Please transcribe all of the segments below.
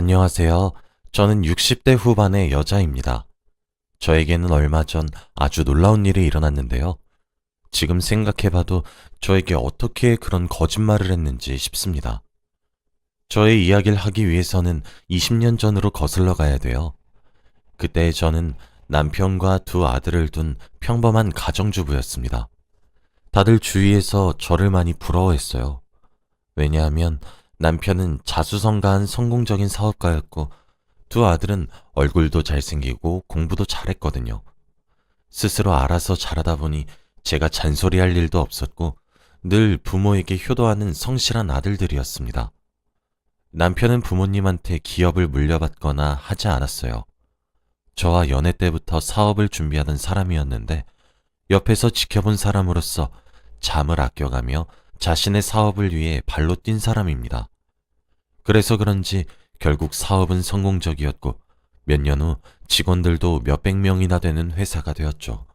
안녕하세요. 저는 60대 후반의 여자입니다. 저에게는 얼마 전 아주 놀라운 일이 일어났는데요. 지금 생각해봐도 저에게 어떻게 그런 거짓말을 했는지 싶습니다. 저의 이야기를 하기 위해서는 20년 전으로 거슬러 가야 돼요. 그때 저는 남편과 두 아들을 둔 평범한 가정주부였습니다. 다들 주위에서 저를 많이 부러워했어요. 왜냐하면 남편은 자수성가한 성공적인 사업가였고 두 아들은 얼굴도 잘생기고 공부도 잘했거든요. 스스로 알아서 잘하다 보니 제가 잔소리할 일도 없었고 늘 부모에게 효도하는 성실한 아들들이었습니다. 남편은 부모님한테 기업을 물려받거나 하지 않았어요. 저와 연애 때부터 사업을 준비하던 사람이었는데 옆에서 지켜본 사람으로서 잠을 아껴가며 자신의 사업을 위해 발로 뛴 사람입니다. 그래서 그런지 결국 사업은 성공적이었고 몇 년 후 직원들도 몇백 명이나 되는 회사가 되었죠.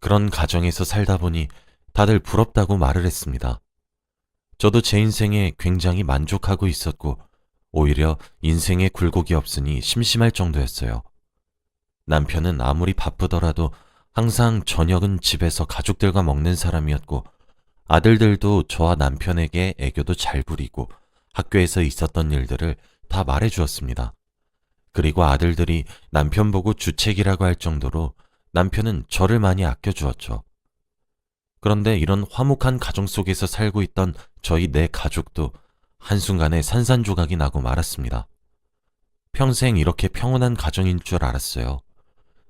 그런 가정에서 살다 보니 다들 부럽다고 말을 했습니다. 저도 제 인생에 굉장히 만족하고 있었고 오히려 인생에 굴곡이 없으니 심심할 정도였어요. 남편은 아무리 바쁘더라도 항상 저녁은 집에서 가족들과 먹는 사람이었고 아들들도 저와 남편에게 애교도 잘 부리고 학교에서 있었던 일들을 다 말해 주었습니다. 그리고 아들들이 남편 보고 주책이라고 할 정도로 남편은 저를 많이 아껴 주었죠. 그런데 이런 화목한 가정 속에서 살고 있던 저희 네 가족도 한순간에 산산조각이 나고 말았습니다. 평생 이렇게 평온한 가정인 줄 알았어요.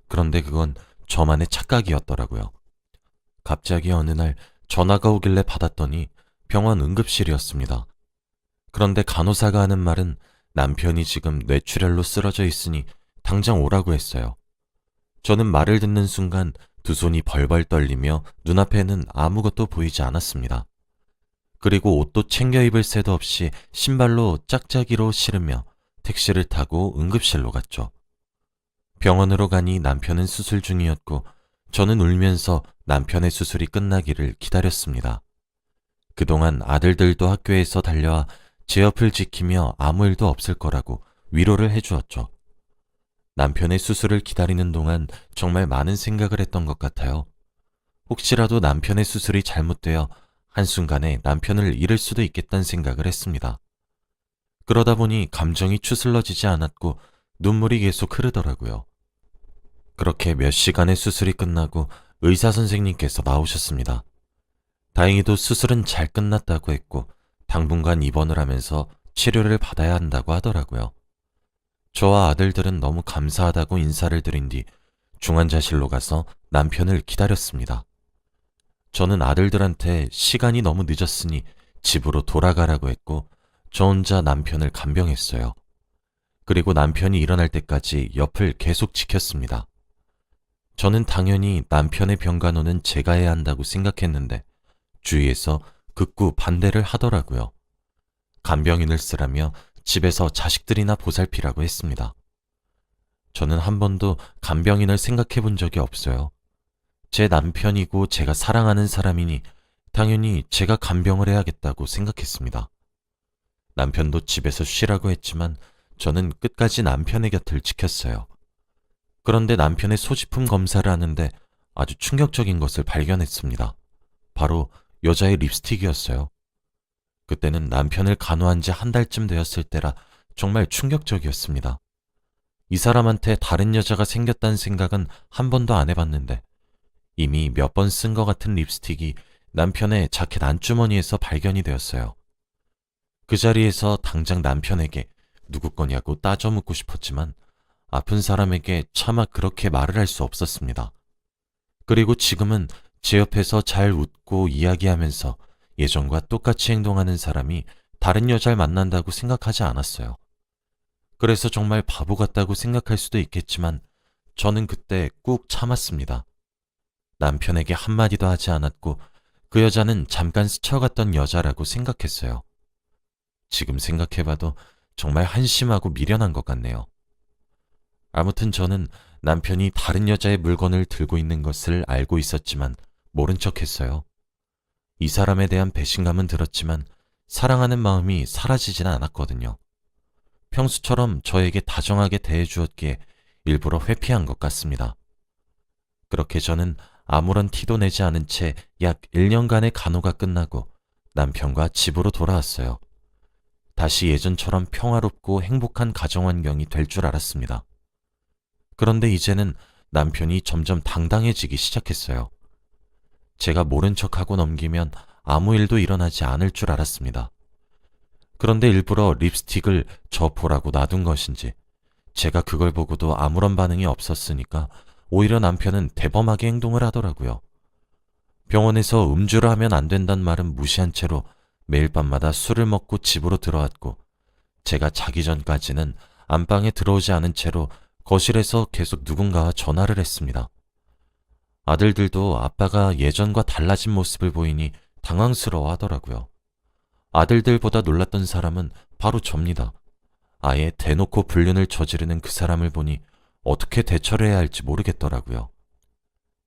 그런데 그건 저만의 착각이었더라고요. 갑자기 어느 날 전화가 오길래 받았더니 병원 응급실이었습니다. 그런데 간호사가 하는 말은 남편이 지금 뇌출혈로 쓰러져 있으니 당장 오라고 했어요. 저는 말을 듣는 순간 두 손이 벌벌 떨리며 눈앞에는 아무것도 보이지 않았습니다. 그리고 옷도 챙겨 입을 새도 없이 신발로 짝짝이로 실으며 택시를 타고 응급실로 갔죠. 병원으로 가니 남편은 수술 중이었고 저는 울면서 남편의 수술이 끝나기를 기다렸습니다. 그동안 아들들도 학교에서 달려와 제 옆을 지키며 아무 일도 없을 거라고 위로를 해주었죠. 남편의 수술을 기다리는 동안 정말 많은 생각을 했던 것 같아요. 혹시라도 남편의 수술이 잘못되어 한순간에 남편을 잃을 수도 있겠다는 생각을 했습니다. 그러다 보니 감정이 추슬러지지 않았고 눈물이 계속 흐르더라고요. 그렇게 몇 시간의 수술이 끝나고 의사 선생님께서 나오셨습니다. 다행히도 수술은 잘 끝났다고 했고 당분간 입원을 하면서 치료를 받아야 한다고 하더라고요. 저와 아들들은 너무 감사하다고 인사를 드린 뒤 중환자실로 가서 남편을 기다렸습니다. 저는 아들들한테 시간이 너무 늦었으니 집으로 돌아가라고 했고 저 혼자 남편을 간병했어요. 그리고 남편이 일어날 때까지 옆을 계속 지켰습니다. 저는 당연히 남편의 병간호는 제가 해야 한다고 생각했는데 주위에서 극구 반대를 하더라고요. 간병인을 쓰라며 집에서 자식들이나 보살피라고 했습니다. 저는 한 번도 간병인을 생각해 본 적이 없어요. 제 남편이고 제가 사랑하는 사람이니 당연히 제가 간병을 해야겠다고 생각했습니다. 남편도 집에서 쉬라고 했지만 저는 끝까지 남편의 곁을 지켰어요. 그런데 남편의 소지품 검사를 하는데 아주 충격적인 것을 발견했습니다. 바로 여자의 립스틱이었어요. 그때는 남편을 간호한 지 한 달쯤 되었을 때라 정말 충격적이었습니다. 이 사람한테 다른 여자가 생겼다는 생각은 한 번도 안 해봤는데 이미 몇 번 쓴 것 같은 립스틱이 남편의 자켓 안주머니에서 발견이 되었어요. 그 자리에서 당장 남편에게 누구 거냐고 따져 묻고 싶었지만 아픈 사람에게 차마 그렇게 말을 할 수 없었습니다. 그리고 지금은 제 옆에서 잘 웃고 이야기하면서 예전과 똑같이 행동하는 사람이 다른 여자를 만난다고 생각하지 않았어요. 그래서 정말 바보 같다고 생각할 수도 있겠지만 저는 그때 꾹 참았습니다. 남편에게 한마디도 하지 않았고 그 여자는 잠깐 스쳐갔던 여자라고 생각했어요. 지금 생각해봐도 정말 한심하고 미련한 것 같네요. 아무튼 저는 남편이 다른 여자의 물건을 들고 있는 것을 알고 있었지만 모른 척 했어요. 이 사람에 대한 배신감은 들었지만 사랑하는 마음이 사라지지는 않았거든요. 평소처럼 저에게 다정하게 대해주었기에 일부러 회피한 것 같습니다. 그렇게 저는 아무런 티도 내지 않은 채 약 1년간의 간호가 끝나고 남편과 집으로 돌아왔어요. 다시 예전처럼 평화롭고 행복한 가정 환경이 될 줄 알았습니다. 그런데 이제는 남편이 점점 당당해지기 시작했어요. 제가 모른 척하고 넘기면 아무 일도 일어나지 않을 줄 알았습니다. 그런데 일부러 립스틱을 저 보라고 놔둔 것인지 제가 그걸 보고도 아무런 반응이 없었으니까 오히려 남편은 대범하게 행동을 하더라고요. 병원에서 음주를 하면 안 된단 말은 무시한 채로 매일 밤마다 술을 먹고 집으로 들어왔고 제가 자기 전까지는 안방에 들어오지 않은 채로 거실에서 계속 누군가와 전화를 했습니다. 아들들도 아빠가 예전과 달라진 모습을 보이니 당황스러워 하더라고요. 아들들보다 놀랐던 사람은 바로 접니다. 아예 대놓고 불륜을 저지르는 그 사람을 보니 어떻게 대처를 해야 할지 모르겠더라고요.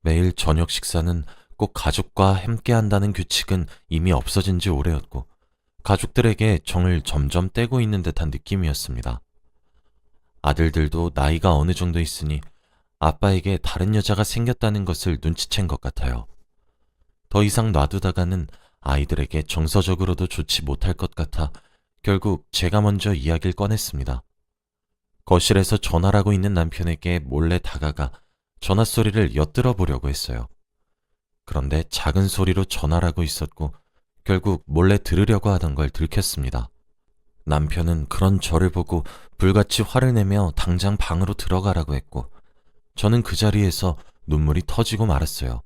매일 저녁 식사는 꼭 가족과 함께 한다는 규칙은 이미 없어진 지 오래였고, 가족들에게 정을 점점 떼고 있는 듯한 느낌이었습니다. 아들들도 나이가 어느 정도 있으니 아빠에게 다른 여자가 생겼다는 것을 눈치챈 것 같아요. 더 이상 놔두다가는 아이들에게 정서적으로도 좋지 못할 것 같아 결국 제가 먼저 이야기를 꺼냈습니다. 거실에서 전화를 하고 있는 남편에게 몰래 다가가 전화 소리를 엿들어 보려고 했어요. 그런데 작은 소리로 전화를 하고 있었고 결국 몰래 들으려고 하던 걸 들켰습니다. 남편은 그런 저를 보고 불같이 화를 내며 당장 방으로 들어가라고 했고 저는 그 자리에서 눈물이 터지고 말았어요.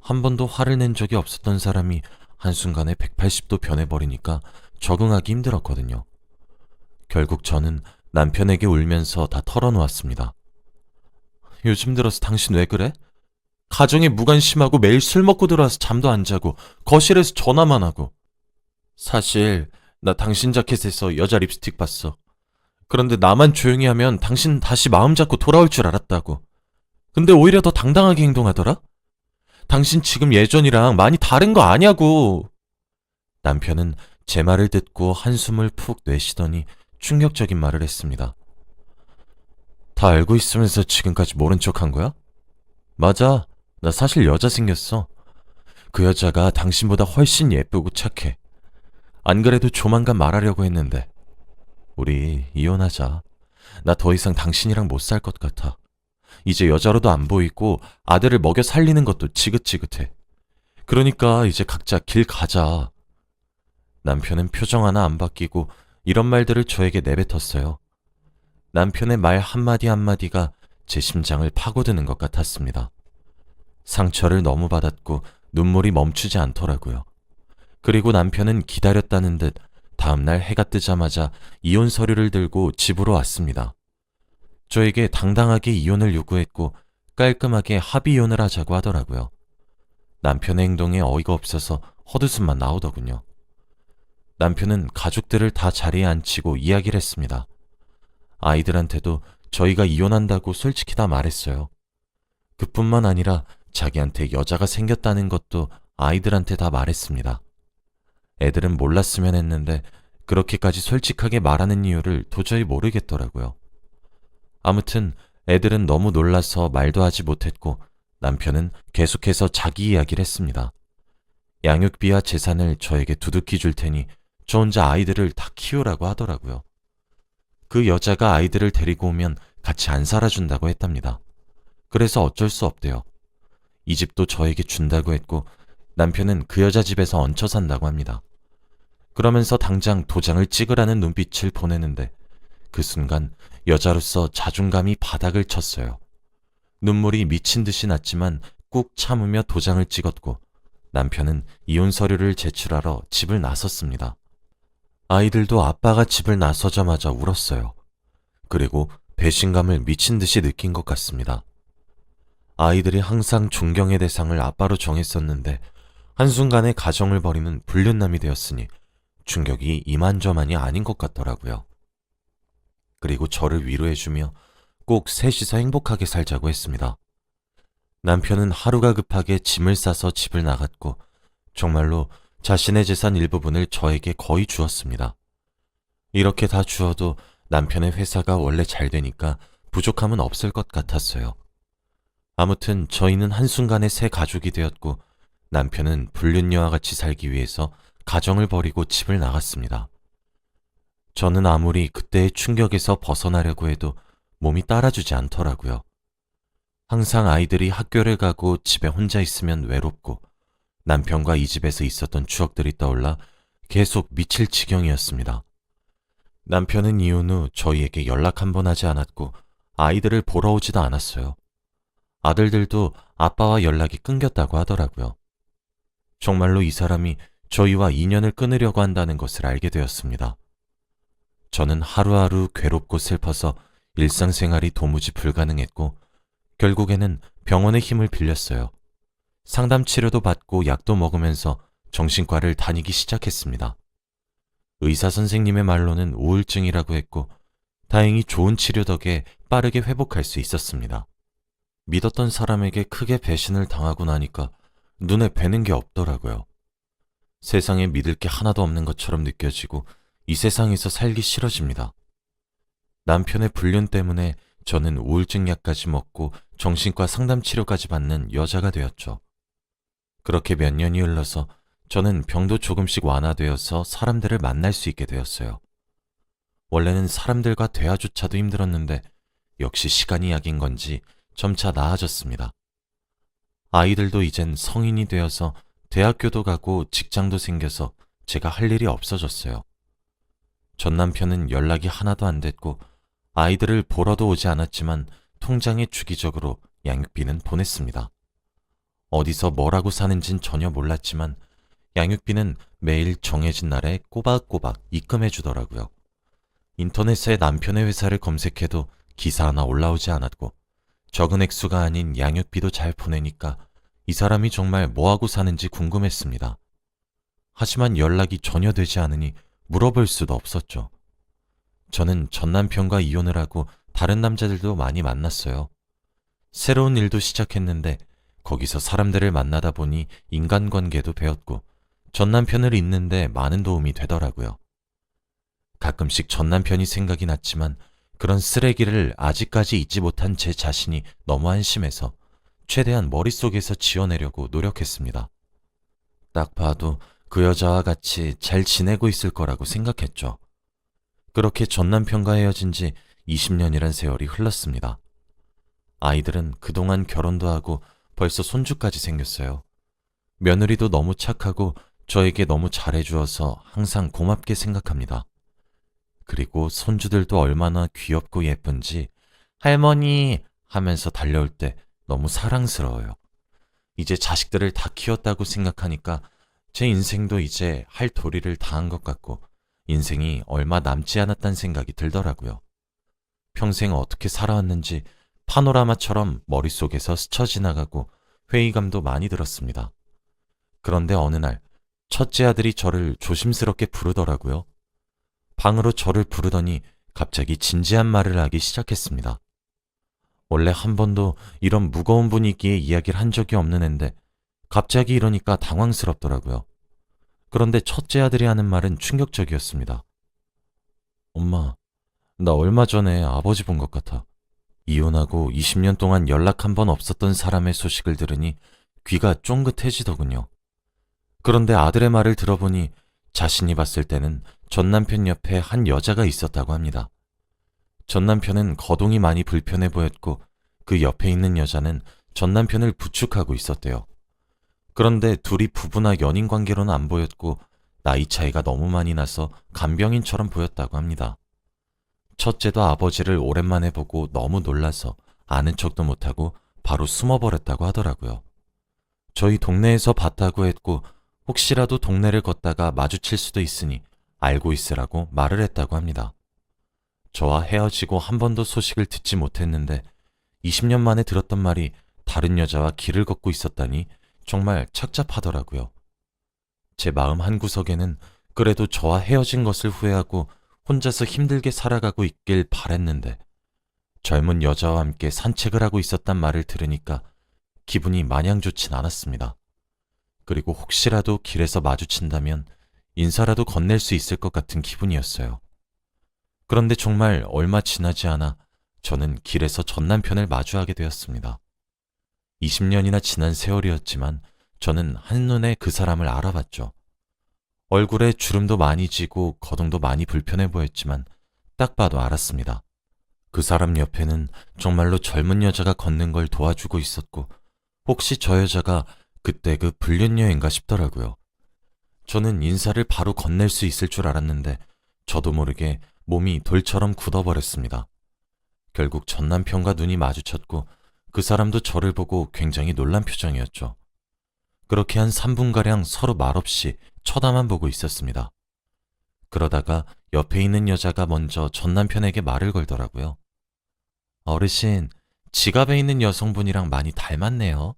한 번도 화를 낸 적이 없었던 사람이 한순간에 180도 변해버리니까 적응하기 힘들었거든요. 결국 저는 남편에게 울면서 다 털어놓았습니다. 요즘 들어서 당신 왜 그래? 가정에 무관심하고 매일 술 먹고 들어와서 잠도 안 자고 거실에서 전화만 하고. 사실 나 당신 자켓에서 여자 립스틱 봤어. 그런데 나만 조용히 하면 당신 다시 마음 잡고 돌아올 줄 알았다고. 근데 오히려 더 당당하게 행동하더라? 당신 지금 예전이랑 많이 다른 거 아냐고. 남편은 제 말을 듣고 한숨을 푹 내쉬더니 충격적인 말을 했습니다. 다 알고 있으면서 지금까지 모른 척 한 거야? 맞아. 나 사실 여자 생겼어. 그 여자가 당신보다 훨씬 예쁘고 착해. 안 그래도 조만간 말하려고 했는데. 우리 이혼하자. 나 더 이상 당신이랑 못 살 것 같아. 이제 여자로도 안 보이고 아들을 먹여 살리는 것도 지긋지긋해. 그러니까 이제 각자 길 가자. 남편은 표정 하나 안 바뀌고 이런 말들을 저에게 내뱉었어요. 남편의 말 한마디 한마디가 제 심장을 파고드는 것 같았습니다. 상처를 너무 받았고 눈물이 멈추지 않더라고요. 그리고 남편은 기다렸다는 듯 다음날 해가 뜨자마자 이혼 서류를 들고 집으로 왔습니다. 저에게 당당하게 이혼을 요구했고 깔끔하게 합의 이혼을 하자고 하더라고요. 남편의 행동에 어이가 없어서 헛웃음만 나오더군요. 남편은 가족들을 다 자리에 앉히고 이야기를 했습니다. 아이들한테도 저희가 이혼한다고 솔직히 다 말했어요. 그뿐만 아니라 자기한테 여자가 생겼다는 것도 아이들한테 다 말했습니다. 애들은 몰랐으면 했는데 그렇게까지 솔직하게 말하는 이유를 도저히 모르겠더라고요. 아무튼 애들은 너무 놀라서 말도 하지 못했고 남편은 계속해서 자기 이야기를 했습니다. 양육비와 재산을 저에게 두둑히 줄 테니 저 혼자 아이들을 다 키우라고 하더라고요. 그 여자가 아이들을 데리고 오면 같이 안 살아준다고 했답니다. 그래서 어쩔 수 없대요. 이 집도 저에게 준다고 했고 남편은 그 여자 집에서 얹혀 산다고 합니다. 그러면서 당장 도장을 찍으라는 눈빛을 보내는데 그 순간 여자로서 자존감이 바닥을 쳤어요. 눈물이 미친 듯이 났지만 꾹 참으며 도장을 찍었고 남편은 이혼 서류를 제출하러 집을 나섰습니다. 아이들도 아빠가 집을 나서자마자 울었어요. 그리고 배신감을 미친 듯이 느낀 것 같습니다. 아이들이 항상 존경의 대상을 아빠로 정했었는데 한순간에 가정을 버리는 불륜남이 되었으니 충격이 이만저만이 아닌 것 같더라고요. 그리고 저를 위로해주며 꼭 셋이서 행복하게 살자고 했습니다. 남편은 하루가 급하게 짐을 싸서 집을 나갔고 정말로 자신의 재산 일부분을 저에게 거의 주었습니다. 이렇게 다 주어도 남편의 회사가 원래 잘 되니까 부족함은 없을 것 같았어요. 아무튼 저희는 한순간에 새 가족이 되었고 남편은 불륜녀와 같이 살기 위해서 가정을 버리고 집을 나갔습니다. 저는 아무리 그때의 충격에서 벗어나려고 해도 몸이 따라주지 않더라고요. 항상 아이들이 학교를 가고 집에 혼자 있으면 외롭고 남편과 이 집에서 있었던 추억들이 떠올라 계속 미칠 지경이었습니다. 남편은 이혼 후 저희에게 연락 한 번 하지 않았고 아이들을 보러 오지도 않았어요. 아들들도 아빠와 연락이 끊겼다고 하더라고요. 정말로 이 사람이 저희와 인연을 끊으려고 한다는 것을 알게 되었습니다. 저는 하루하루 괴롭고 슬퍼서 일상생활이 도무지 불가능했고 결국에는 병원의 힘을 빌렸어요. 상담 치료도 받고 약도 먹으면서 정신과를 다니기 시작했습니다. 의사 선생님의 말로는 우울증이라고 했고 다행히 좋은 치료 덕에 빠르게 회복할 수 있었습니다. 믿었던 사람에게 크게 배신을 당하고 나니까 눈에 뵈는 게 없더라고요. 세상에 믿을 게 하나도 없는 것처럼 느껴지고 이 세상에서 살기 싫어집니다. 남편의 불륜 때문에 저는 우울증 약까지 먹고 정신과 상담 치료까지 받는 여자가 되었죠. 그렇게 몇 년이 흘러서 저는 병도 조금씩 완화되어서 사람들을 만날 수 있게 되었어요. 원래는 사람들과 대화조차도 힘들었는데 역시 시간이 약인 건지 점차 나아졌습니다. 아이들도 이젠 성인이 되어서 대학교도 가고 직장도 생겨서 제가 할 일이 없어졌어요. 전 남편은 연락이 하나도 안 됐고 아이들을 보러도 오지 않았지만 통장에 주기적으로 양육비는 보냈습니다. 어디서 뭐라고 사는진 전혀 몰랐지만 양육비는 매일 정해진 날에 꼬박꼬박 입금해 주더라고요. 인터넷에 남편의 회사를 검색해도 기사 하나 올라오지 않았고 적은 액수가 아닌 양육비도 잘 보내니까 이 사람이 정말 뭐하고 사는지 궁금했습니다. 하지만 연락이 전혀 되지 않으니 물어볼 수도 없었죠. 저는 전 남편과 이혼을 하고 다른 남자들도 많이 만났어요. 새로운 일도 시작했는데 거기서 사람들을 만나다 보니 인간관계도 배웠고 전 남편을 잊는데 많은 도움이 되더라고요. 가끔씩 전 남편이 생각이 났지만 그런 쓰레기를 아직까지 잊지 못한 제 자신이 너무 한심해서 최대한 머릿속에서 지워내려고 노력했습니다. 딱 봐도 그 여자와 같이 잘 지내고 있을 거라고 생각했죠. 그렇게 전 남편과 헤어진 지 20년이란 세월이 흘렀습니다. 아이들은 그동안 결혼도 하고 벌써 손주까지 생겼어요. 며느리도 너무 착하고 저에게 너무 잘해주어서 항상 고맙게 생각합니다. 그리고 손주들도 얼마나 귀엽고 예쁜지 할머니 하면서 달려올 때 너무 사랑스러워요. 이제 자식들을 다 키웠다고 생각하니까 제 인생도 이제 할 도리를 다한 것 같고 인생이 얼마 남지 않았단 생각이 들더라고요. 평생 어떻게 살아왔는지 파노라마처럼 머릿속에서 스쳐 지나가고 회의감도 많이 들었습니다. 그런데 어느 날 첫째 아들이 저를 조심스럽게 부르더라고요. 방으로 저를 부르더니 갑자기 진지한 말을 하기 시작했습니다. 원래 한 번도 이런 무거운 분위기에 이야기를 한 적이 없는 앤데 갑자기 이러니까 당황스럽더라고요. 그런데 첫째 아들이 하는 말은 충격적이었습니다. 엄마, 나 얼마 전에 아버지 본 것 같아. 이혼하고 20년 동안 연락 한 번 없었던 사람의 소식을 들으니 귀가 쫑긋해지더군요. 그런데 아들의 말을 들어보니 자신이 봤을 때는 전 남편 옆에 한 여자가 있었다고 합니다. 전 남편은 거동이 많이 불편해 보였고 그 옆에 있는 여자는 전 남편을 부축하고 있었대요. 그런데 둘이 부부나 연인 관계로는 안 보였고 나이 차이가 너무 많이 나서 간병인처럼 보였다고 합니다. 첫째도 아버지를 오랜만에 보고 너무 놀라서 아는 척도 못하고 바로 숨어버렸다고 하더라고요. 저희 동네에서 봤다고 했고 혹시라도 동네를 걷다가 마주칠 수도 있으니 알고 있으라고 말을 했다고 합니다. 저와 헤어지고 한 번도 소식을 듣지 못했는데 20년 만에 들었던 말이 다른 여자와 길을 걷고 있었다니 정말 착잡하더라고요. 제 마음 한구석에는 그래도 저와 헤어진 것을 후회하고 혼자서 힘들게 살아가고 있길 바랬는데 젊은 여자와 함께 산책을 하고 있었단 말을 들으니까 기분이 마냥 좋진 않았습니다. 그리고 혹시라도 길에서 마주친다면 인사라도 건넬 수 있을 것 같은 기분이었어요. 그런데 정말 얼마 지나지 않아 저는 길에서 전 남편을 마주하게 되었습니다. 20년이나 지난 세월이었지만 저는 한눈에 그 사람을 알아봤죠. 얼굴에 주름도 많이 지고 거동도 많이 불편해 보였지만 딱 봐도 알았습니다. 그 사람 옆에는 정말로 젊은 여자가 걷는 걸 도와주고 있었고 혹시 저 여자가 그때 그 불륜여인가 싶더라고요. 저는 인사를 바로 건넬 수 있을 줄 알았는데 저도 모르게 몸이 돌처럼 굳어버렸습니다. 결국 전 남편과 눈이 마주쳤고 그 사람도 저를 보고 굉장히 놀란 표정이었죠. 그렇게 한 3분가량 서로 말없이 쳐다만 보고 있었습니다. 그러다가 옆에 있는 여자가 먼저 전 남편에게 말을 걸더라고요. 어르신, 지갑에 있는 여성분이랑 많이 닮았네요.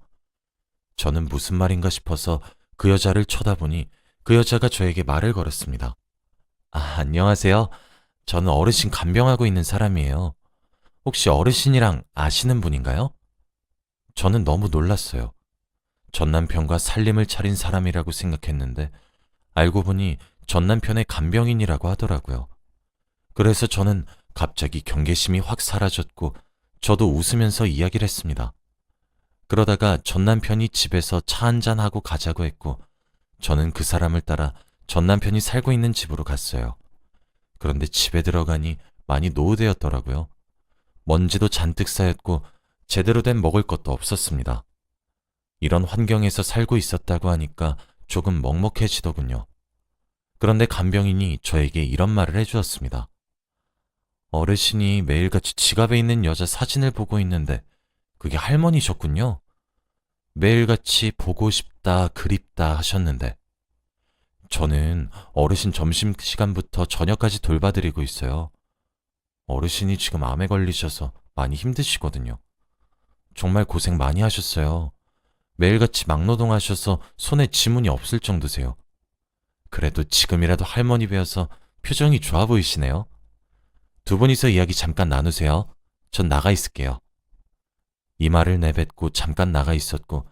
저는 무슨 말인가 싶어서 그 여자를 쳐다보니 그 여자가 저에게 말을 걸었습니다. 아, 안녕하세요. 저는 어르신 간병하고 있는 사람이에요. 혹시 어르신이랑 아시는 분인가요? 저는 너무 놀랐어요. 전 남편과 살림을 차린 사람이라고 생각했는데 알고 보니 전 남편의 간병인이라고 하더라고요. 그래서 저는 갑자기 경계심이 확 사라졌고 저도 웃으면서 이야기를 했습니다. 그러다가 전 남편이 집에서 차 한잔하고 가자고 했고 저는 그 사람을 따라 전 남편이 살고 있는 집으로 갔어요. 그런데 집에 들어가니 많이 노후되었더라고요. 먼지도 잔뜩 쌓였고 제대로 된 먹을 것도 없었습니다. 이런 환경에서 살고 있었다고 하니까 조금 먹먹해지더군요. 그런데 간병인이 저에게 이런 말을 해주었습니다. 어르신이 매일같이 지갑에 있는 여자 사진을 보고 있는데 그게 할머니셨군요. 매일같이 보고 싶다, 그립다 하셨는데 저는 어르신 점심 시간부터 저녁까지 돌봐드리고 있어요. 어르신이 지금 암에 걸리셔서 많이 힘드시거든요. 정말 고생 많이 하셨어요. 매일같이 막노동 하셔서 손에 지문이 없을 정도세요. 그래도 지금이라도 할머니 뵈어서 표정이 좋아 보이시네요. 두 분이서 이야기 잠깐 나누세요. 전 나가 있을게요. 이 말을 내뱉고 잠깐 나가 있었고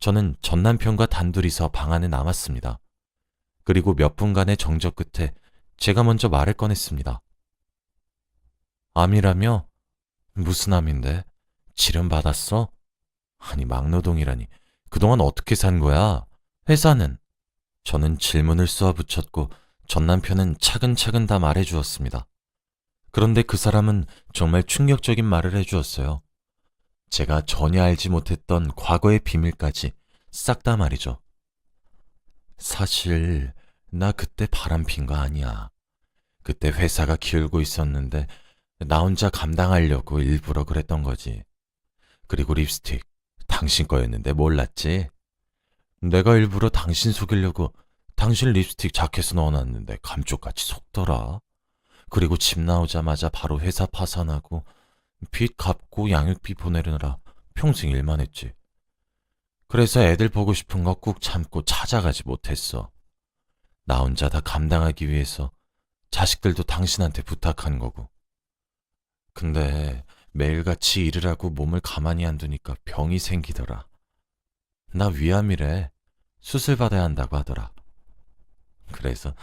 저는 전 남편과 단둘이서 방 안에 남았습니다. 그리고 몇 분간의 정적 끝에 제가 먼저 말을 꺼냈습니다. 암이라며? 무슨 암인데? 치료 받았어? 아니 막노동이라니 그동안 어떻게 산 거야? 회사는? 저는 질문을 쏘아 붙였고 전 남편은 차근차근 다 말해 주었습니다. 그런데 그 사람은 정말 충격적인 말을 해 주었어요. 제가 전혀 알지 못했던 과거의 비밀까지 싹 다 말이죠. 사실 나 그때 바람 핀 거 아니야. 그때 회사가 기울고 있었는데 나 혼자 감당하려고 일부러 그랬던 거지. 그리고 립스틱 당신 거였는데 몰랐지? 내가 일부러 당신 속이려고 당신 립스틱 자켓에 넣어놨는데 감쪽같이 속더라. 그리고 집 나오자마자 바로 회사 파산하고 빚 갚고 양육비 보내느라 평생 일만 했지. 그래서 애들 보고 싶은 거 꾹 참고 찾아가지 못했어. 나 혼자 다 감당하기 위해서 자식들도 당신한테 부탁한 거고. 근데 매일같이 일을 하고 몸을 가만히 안 두니까 병이 생기더라. 나 위암이래. 수술 받아야 한다고 하더라. 그래서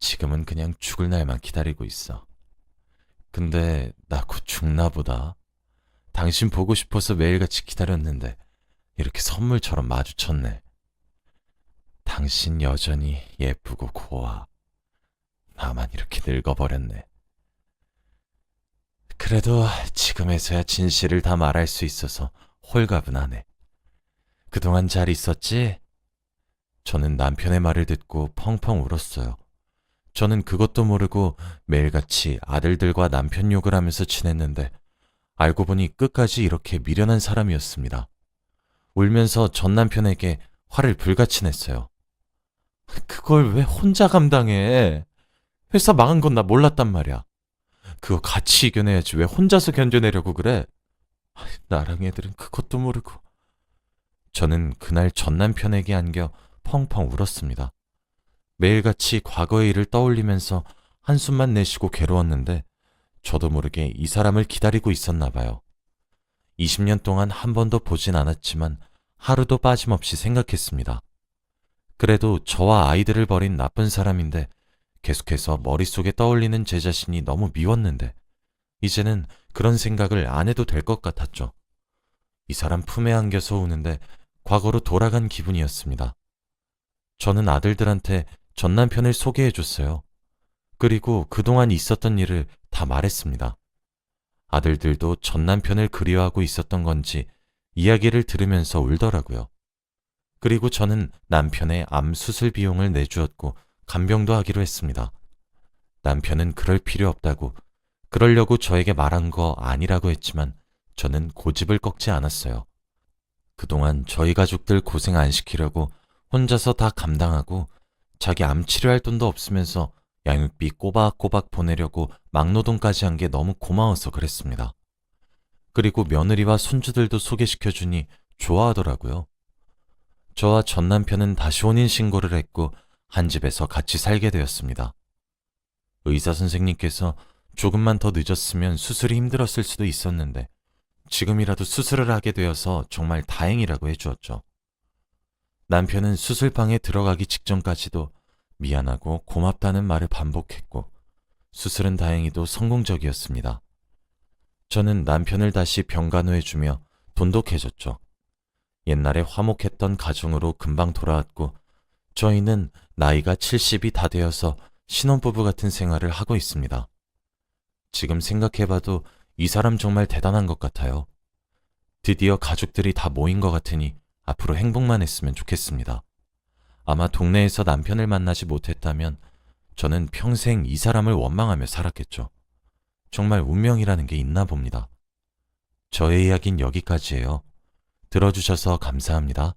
지금은 그냥 죽을 날만 기다리고 있어. 근데 나 곧 죽나 보다. 당신 보고 싶어서 매일같이 기다렸는데 이렇게 선물처럼 마주쳤네. 당신 여전히 예쁘고 고와. 나만 이렇게 늙어버렸네. 그래도 지금에서야 진실을 다 말할 수 있어서 홀가분하네. 그동안 잘 있었지? 저는 남편의 말을 듣고 펑펑 울었어요. 저는 그것도 모르고 매일같이 아들들과 남편 욕을 하면서 지냈는데 알고 보니 끝까지 이렇게 미련한 사람이었습니다. 울면서 전 남편에게 화를 불같이 냈어요. 그걸 왜 혼자 감당해? 회사 망한 건 나 몰랐단 말이야. 그거 같이 이겨내야지 왜 혼자서 견뎌내려고 그래? 나랑 애들은 그것도 모르고. 저는 그날 전 남편에게 안겨 펑펑 울었습니다. 매일같이 과거의 일을 떠올리면서 한숨만 내쉬고 괴로웠는데 저도 모르게 이 사람을 기다리고 있었나 봐요. 20년 동안 한 번도 보진 않았지만 하루도 빠짐없이 생각했습니다. 그래도 저와 아이들을 버린 나쁜 사람인데 계속해서 머릿속에 떠올리는 제 자신이 너무 미웠는데, 이제는 그런 생각을 안 해도 될 것 같았죠. 이 사람 품에 안겨서 우는데 과거로 돌아간 기분이었습니다. 저는 아들들한테 전 남편을 소개해 줬어요. 그리고 그동안 있었던 일을 다 말했습니다. 아들들도 전 남편을 그리워하고 있었던 건지 이야기를 들으면서 울더라고요. 그리고 저는 남편의 암 수술 비용을 내주었고 간병도 하기로 했습니다. 남편은 그럴 필요 없다고 그러려고 저에게 말한 거 아니라고 했지만 저는 고집을 꺾지 않았어요. 그동안 저희 가족들 고생 안 시키려고 혼자서 다 감당하고 자기 암 치료할 돈도 없으면서 양육비 꼬박꼬박 보내려고 막노동까지 한 게 너무 고마워서 그랬습니다. 그리고 며느리와 손주들도 소개시켜주니 좋아하더라고요. 저와 전 남편은 다시 혼인 신고를 했고 한 집에서 같이 살게 되었습니다. 의사 선생님께서 조금만 더 늦었으면 수술이 힘들었을 수도 있었는데 지금이라도 수술을 하게 되어서 정말 다행이라고 해주었죠. 남편은 수술방에 들어가기 직전까지도 미안하고 고맙다는 말을 반복했고 수술은 다행히도 성공적이었습니다. 저는 남편을 다시 병간호해주며 돈독해졌죠. 옛날에 화목했던 가정으로 금방 돌아왔고 저희는 나이가 70이 다 되어서 신혼부부 같은 생활을 하고 있습니다. 지금 생각해봐도 이 사람 정말 대단한 것 같아요. 드디어 가족들이 다 모인 것 같으니 앞으로 행복만 했으면 좋겠습니다. 아마 동네에서 남편을 만나지 못했다면 저는 평생 이 사람을 원망하며 살았겠죠. 정말 운명이라는 게 있나 봅니다. 저의 이야기는 여기까지예요. 들어주셔서 감사합니다.